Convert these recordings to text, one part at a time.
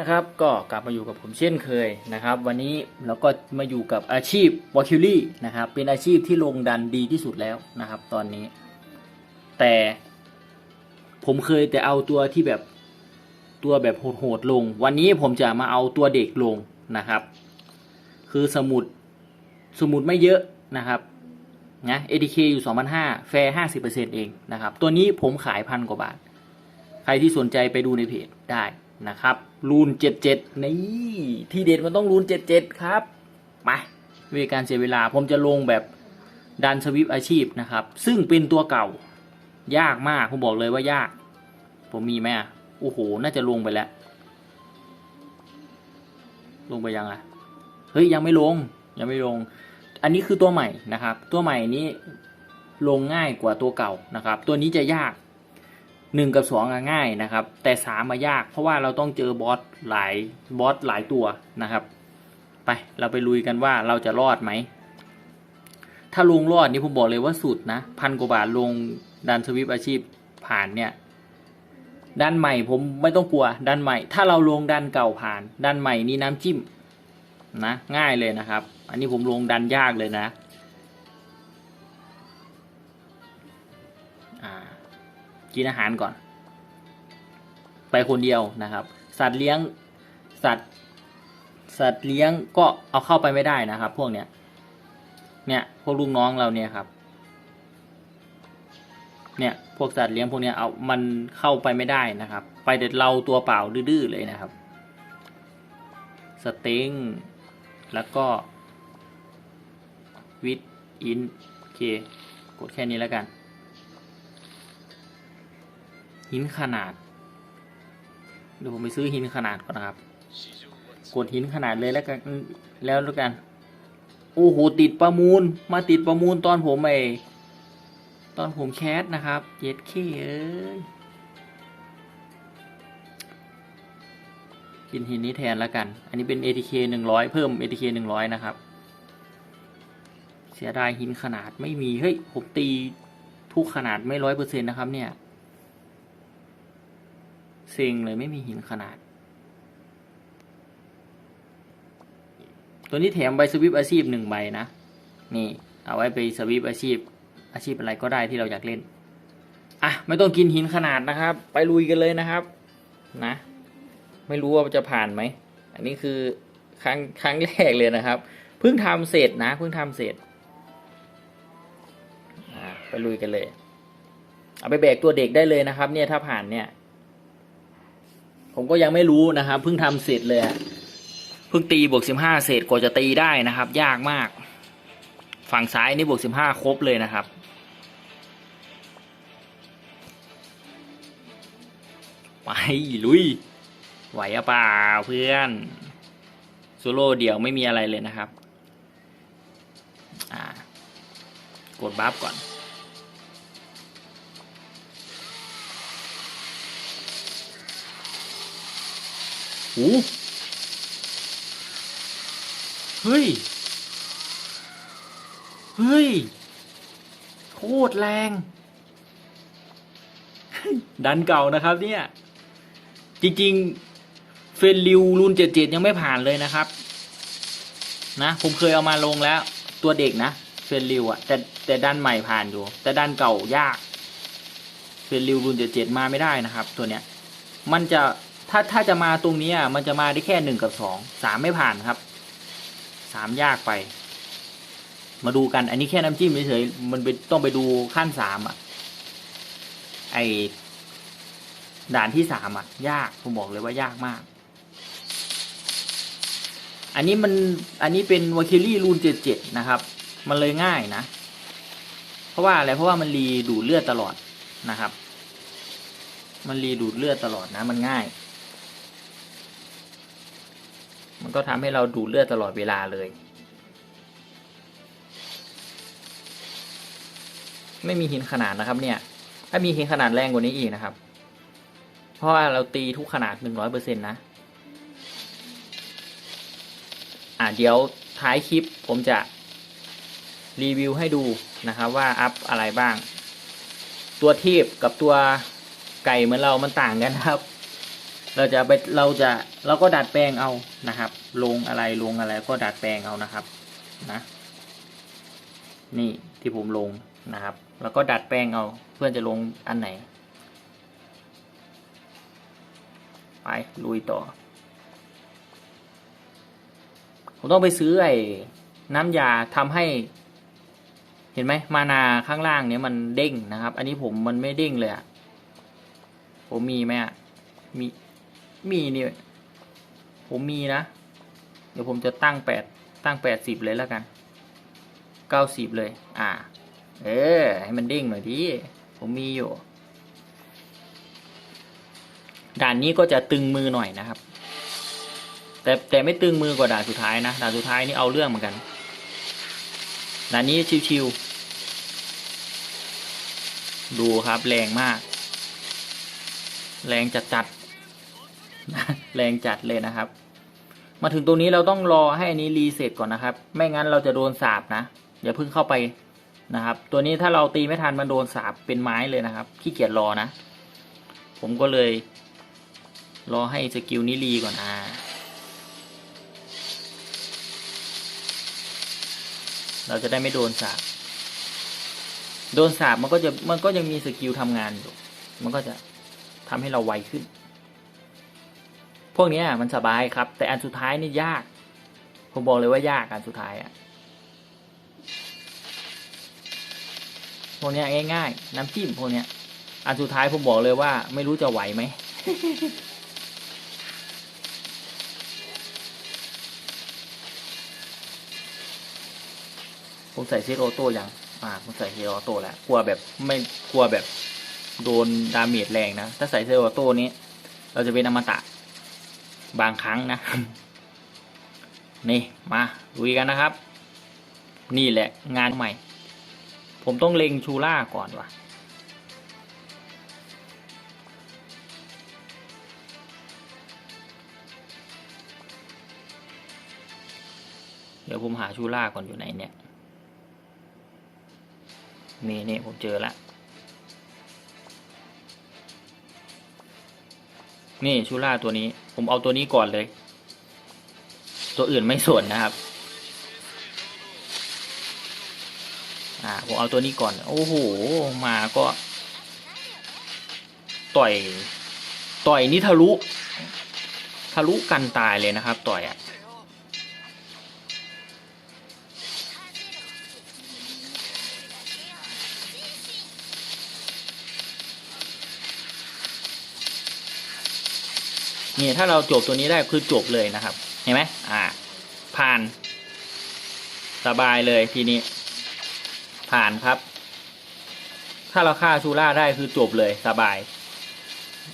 นะครับก็กลับมาอยู่กับผมเช่นเคยนะครับ วันนี้เราก็มาอยู่กับอาชีพวอคิลี่นะครับ เป็นอาชีพที่ลงดันดีที่สุดแล้วนะครับ ตอนนี้ แต่ผมเคยแต่เอาตัวที่แบบตัวแบบโหดๆลง วันนี้ผมจะมาเอาตัวเด็กลงนะครับ คือสมุดสมุดไม่เยอะนะครับนะ ATK อยู่2,500แฟร์50%เองนะครับ ตัวนี้ผมขายพันกว่าบาท ใครที่สนใจไปดูในเพจได้นะครับ รูน77นี่ ที่เด็ดมันต้องรูน77ครับมาไม่มีการเสียเวลาผมจะลงแบบดันสวิปอาชีพนะครับ ซึ่งเป็นตัวเก่า ยากมากผมบอกเลยว่ายาก ผมมีไหมอะโอ้โห น่าจะลงไปแล้ว ลงไปยังอะเฮ้ยยังไม่ลงยังไม่ลง อันนี้คือตัวใหม่นะครับ ตัวใหม่นี้ลงง่ายกว่าตัวเก่านะครับ ตัวนี้จะยาก หนึ่งกับสองง่ายนะครับ แต่สามมายาก เพราะว่าเราต้องเจอบอสหลายบอสหลายตัวนะครับ ไปเราไปลุยกันว่าเราจะรอดไหม ถ้าลงรอดนี่ผมบอกเลยว่าสุดนะพันกว่าบาทลงดันสวิปอาชีพผ่านเนี่ยด้านใหม่ผมไม่ต้องกลัวด้านใหม่ ถ้าเราลงดันเก่าผ่าน ด้านใหม่นี่น้ำจิ้มนะง่ายเลยนะครับ อันนี้ผมลงดันยากเลยนะอ่า กินอาหารก่อน ไปคนเดียวนะครับ สัตว์เลี้ยงสัตว์สัตว์เลี้ยงก็เอาเข้าไปไม่ได้นะครับ พวกเนี้ยเนี่ยพวกลูกน้องเราเนี่ยครับ เนี่ยพวกสัตว์เลี้ยงพวกเนี้ยเอามันเข้าไปไม่ได้นะครับ ไปแต่เราตัวเปล่าดื้อเลยนะครับ สเต็งแล้วก็วิดอินโอเคกดแค่นี้แล้วกัน หินขนาดเดี๋ยวผมไปซื้อหินขนาดก่อนนะครับ กดหินขนาดเลยแล้วกันแล้วแล้วกัน โอ้โหติดประมูล มาติดประมูลตอนผมไอตอนผมแคสนะครับเย็ดเคเอ้ยกินหินนี้แทนแล้วกัน อันนี้เป็น ATK 100 เพิ่ม ATK 100 นะครับ เสียดายหินขนาดไม่มี เฮ้ย ผมตีทุกขนาดไม่ร้อยเปอร์เซ็นต์นะครับเนี่ย เซ็งเลยไม่มีหินขนาด ตัวนี้แถมใบสวิปอาชีพหนึ่งใบนะ นี่ เอาไว้ไปสวิปอาชีพ อาชีพอะไรก็ได้ที่เราอยากเล่น อะ ไม่ต้องกินหินขนาดนะครับ ไปลุยกันเลยนะครับ นะ ไม่รู้ว่าจะผ่านไหม อันนี้คือครั้งครั้งแรกเลยนะครับ เพิ่งทำเสร็จนะ เพิ่งทำเสร็จอะไปลุยกันเลย เอาไปแบกตัวเด็กได้เลยนะครับ เนี่ยถ้าผ่านเนี่ย ผมก็ยังไม่รู้นะครับเพิ่งทำเสร็จเลยเพิ่งตีบวกสิบห้าเสร็จกว่าจะตีได้นะครับ ยากมาก ฝั่งซ้ายนี่บวกสิบห้าครบเลยนะครับ ไปลุย ไหวอะเปล่าเพื่อนโซโล่เดี่ยวไม่มีอะไรเลยนะครับ อ่ากดบัฟก่อน โอ้เฮ้ย เฮ้ย โคตรแรง ดันเก่านะครับเนี่ย จริง ๆ เฟนริวรุ่นเจ็ดเจ็ดยังไม่ผ่านเลยนะครับ นะ ผมเคยเอามาลงแล้ว ตัวเด็กนะ เฟนริวอะแต่แต่ด้านใหม่ผ่านอยู่ แต่ด้านเก่ายาก เฟนริวรุ่นเจ็ดเจ็ดมาไม่ได้นะครับ ตัวเนี้ย มันจะ ถ้าถ้าจะมาตรงนี้อะมันจะมาได้แค่หนึ่งกับสองสามไม่ผ่านครับสามยากไป มาดูกัน อันนี้แค่น้ำจิ้มเฉยๆมันไปต้องไปดูขั้นสามอะ ไอด่านที่สามอะ ยากผมบอกเลยว่ายากมาก อันนี้มันอันนี้เป็นวาคิลี่รูนเจ็ดเจ็ดนะครับ มันเลยง่ายนะ เพราะว่าอะไรเพราะว่ามันรีดูดเลือดตลอดนะครับ มันรีดูดเลือดตลอดนะ มันง่าย มันก็ทำให้เราดูดเลือดตลอดเวลาเลย ไม่มีหินขนาดนะครับ เนี่ย ถ้ามีหินขนาดแรงกว่านี้อีกนะครับ เพราะว่าเราตีทุกขนาดหนึ่งร้อยเปอร์เซ็นต์นะ อ่าเดี๋ยวท้ายคลิปผมจะรีวิวให้ดูนะครับว่าอัพอะไรบ้าง ตัวเทพกับตัวไก่เหมือนเรามันต่างกันครับ เราจะไปเราจะเราก็ดัดแปลงเอานะครับ ลงอะไรลงอะไรก็ดัดแปลงเอานะครับนะ นี่ที่ผมลงนะครับ แล้วก็ดัดแปลงเอาเพื่อจะลงอันไหน ไปลุยต่อ ผมต้องไปซื้อไอ้น้ำยาทำให้เห็นไหมมานาข้างล่างเนี้ยมันเด้งนะครับ อันนี้ผมมันไม่เด้งเลยอะผมมีไหมอะมี มีนี่ผมมีนะ เดี๋ยวผมจะตั้งแปดตั้งแปดสิบเลยแล้วกันเก้าสิบเลย อ่า เออ ให้มันเด้งหน่อยดิผมมีอยู่ ด่านนี้ก็จะตึงมือหน่อยนะครับ แต่แต่ไม่ตึงมือกว่าด่านสุดท้ายนะ ด่านสุดท้ายนี่เอาเรื่องเหมือนกัน ด่านนี้ชิวๆ ดูครับแรงมาก แรงจัดๆ แรงจัดเลยนะครับ มาถึงตรงนี้เราต้องรอให้อันนี้รีเซ็ตก่อนนะครับ ไม่งั้นเราจะโดนสาบนะ อย่าเพิ่งเข้าไปนะครับ ตัวนี้ถ้าเราตีไม่ทันมันโดนสาบเป็นไม้เลยนะครับ ขี้เกียจรอนะ ผมก็เลย รอให้สกิลนี้รีก่อนอ่าเราจะได้ไม่โดนสาบ โดนสาบมันก็จะมันก็ยังมีสกิลทำงานอยู่ มันก็จะทำให้เราไวขึ้น พวกนี้มันสบายครับ แต่อันสุดท้ายนี่ยาก ผมบอกเลยว่ายากอันสุดท้ายอะพวกนี้ง่าย ๆ น้ำจิ้มพวกนี้อันสุดท้ายผมบอกเลยว่า ไม่รู้จะไหวไหมผมใส่เซตออโต้ยัง อ่าผมใส่เซตออโต้แล้ว กลัวแบบไม่กลัวแบบโดนดาเมจแรงนะ ถ้าใส่เซตออโต้นี้ เราจะเป็นอมตะ บางครั้งนะ นี่มาลุยกันนะครับ นี่แหละงานใหม่ ผมต้องเล็งชูล่าก่อนว่ะเดี๋ยวผมหาชูล่าก่อนอยู่ไหนเนี่ย นี่นี่ผมเจอละ นี่ชูล่าตัวนี้ ผมเอาตัวนี้ก่อนเลย ตัวอื่นไม่ส่วนนะครับอ่าผมเอาตัวนี้ก่อน โอ้โห มาก็ ต่อย ต่อยนี่ทะลุ ทะลุกันตายเลยนะครับ ต่อยอะ นี่ถ้าเราจบตัวนี้ได้คือจบเลยนะครับ เห็นไหมอ่า ผ่าน สบายเลยทีนี้ ผ่านครับ ถ้าเราฆ่าชูล่าได้คือจบเลยสบาย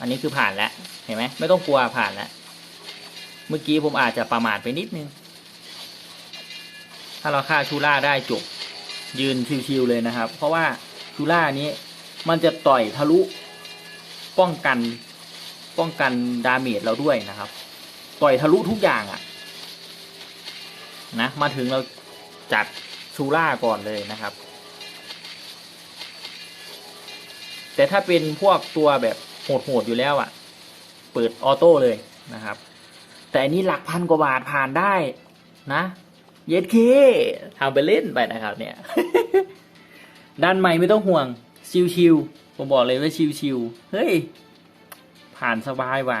อันนี้คือผ่านแล้วเห็นไหมไม่ต้องกลัวผ่านแล้วเมื่อกี้ผมอาจจะประมาทไปนิดนึง ถ้าเราฆ่าชูล่าได้จบ ยืนชิวๆเลยนะครับ เพราะว่าชูล่านี้มันจะต่อยทะลุป้องกัน ป้องกันดาเมจเราด้วยนะครับ ต่อยทะลุทุกอย่างอะ่ะนะมาถึงเราจัดชูล่าก่อนเลยนะครับ แต่ถ้าเป็นพวกตัวแบบโหดๆอยู่แล้วอะ่ะ เปิดออโต้เลยนะครับ แต่อันนี้หลักพันกว่าบาทผ่านได้นะเย็ดเคทำไปเล่นไปนะครับ เนี่ย ด้านใหม่ไม่ต้องห่วงชิวๆผมบอกเลยว่าชิวๆเฮ้ย ผ่านสบายว่ะ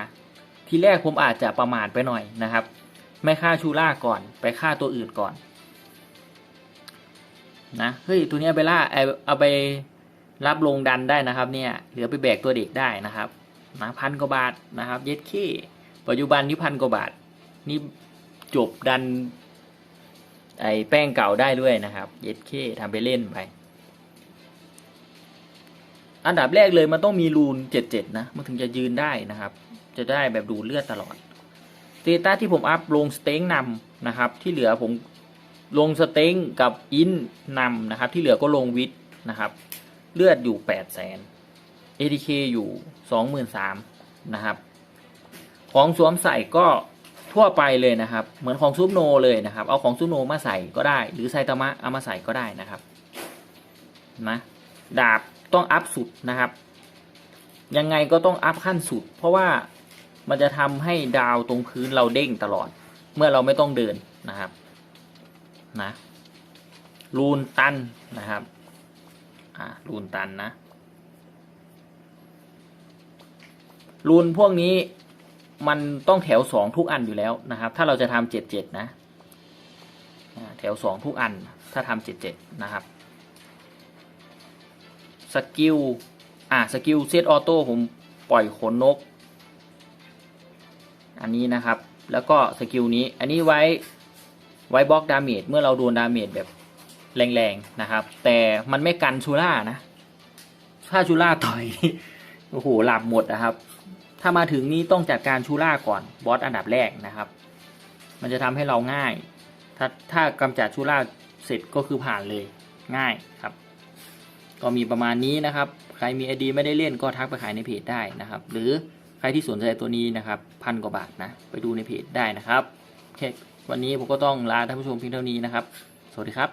ทีแรกผมอาจจะประมาทไปหน่อยนะครับ ไม่ฆ่าชูล่าก่อนไปฆ่าตัวอื่นก่อนนะเฮ้ยตัวนี้เอาไปล่าเอาไปรับลงดันได้นะครับ เนี่ยเหลือไปแบกตัวเด็กได้นะครับนะพันกว่าบาทนะครับเย็ดขี้ปัจจุบันนี้พันกว่าบาท นี่จบดันไอแป้งเก่าได้ด้วยนะครับ เย็ดเคทำไปเล่นไป อันดับแรกเลยมันต้องมีรูนเจ็ดเจ็ดนะ มันถึงจะยืนได้นะครับ จะได้แบบดูเลือดตลอดเตต้าที่ผมอัพลงสเต็งนำนะครับ ที่เหลือผมลงสเต็งกับอินนำนะครับ ที่เหลือก็ลงวิทนะครับ เลือดอยู่แปดแสน ATK อยู่สองหมื่นสามนะครับ ของสวมใส่ก็ทั่วไปเลยนะครับ เหมือนของซุปโนเลยนะครับ เอาของซุปโนมาใส่ก็ได้ หรือไซตามะเอามาใส่ก็ได้นะครับ นะ ดาบต้องอัพสุดนะครับ ยังไงก็ต้องอัพขั้นสุด เพราะว่ามันจะทำให้ดาวตรงพื้นเราเด้งตลอด เมื่อเราไม่ต้องเดินนะครับนะรูนตันนะครับอ่ารูนตันนะรูนพวกนี้มันต้องแถวสองทุกอันอยู่แล้วนะครับ ถ้าเราจะทำเจ็ดเจ็ดนะ แถวสองทุกอัน ถ้าทำเจ็ดเจ็ดนะครับ สกิลอ่าสกิลเซตออโต้ผมปล่อยขนนก อันนี้นะครับ แล้วก็สกิลนี้ อันนี้ไว้ไว้บล็อกดาเมจเมื่อเราโดนดาเมจแบบแรงๆนะครับ แต่มันไม่กันชูล่านะ ถ้าชูล่าต่อยโอ้โหหลับหมดนะครับ ถ้ามาถึงนี้ต้องจัดการชูล่าก่อนบอสอันดับแรกนะครับ มันจะทำให้เราง่าย ถ้าถ้ากำจัดชูล่าเสร็จก็คือผ่านเลยง่ายครับ ก็มีประมาณนี้นะครับ ใครมีไอดีไม่ได้เล่นก็ทักไปขายในเพจได้นะครับ หรือใครที่สนใจตัวนี้นะครับพันกว่าบาทนะ ไปดูในเพจได้นะครับโอเควันนี้ผมก็ต้องลาท่านผู้ชมเพียงเท่านี้นะครับ สวัสดีครับ